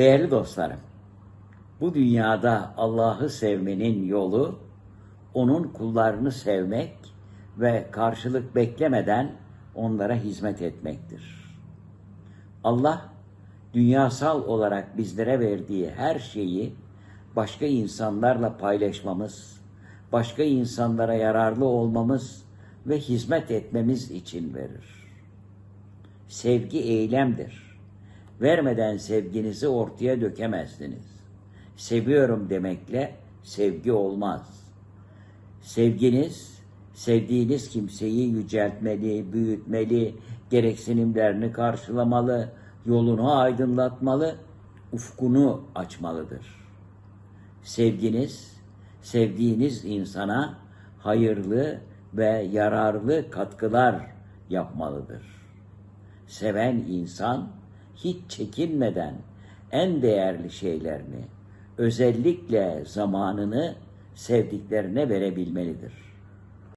Değerli dostlarım, bu dünyada Allah'ı sevmenin yolu, onun kullarını sevmek ve karşılık beklemeden onlara hizmet etmektir. Allah, dünyasal olarak bizlere verdiği her şeyi başka insanlarla paylaşmamız, başka insanlara yararlı olmamız ve hizmet etmemiz için verir. Sevgi eylemdir. Vermeden sevginizi ortaya dökemezsiniz. Seviyorum demekle sevgi olmaz. Sevginiz, sevdiğiniz kimseyi yüceltmeli, büyütmeli, gereksinimlerini karşılamalı, yolunu aydınlatmalı, ufkunu açmalıdır. Sevginiz, sevdiğiniz insana hayırlı ve yararlı katkılar yapmalıdır. Seven insan hiç çekinmeden en değerli şeylerini, özellikle zamanını sevdiklerine verebilmelidir.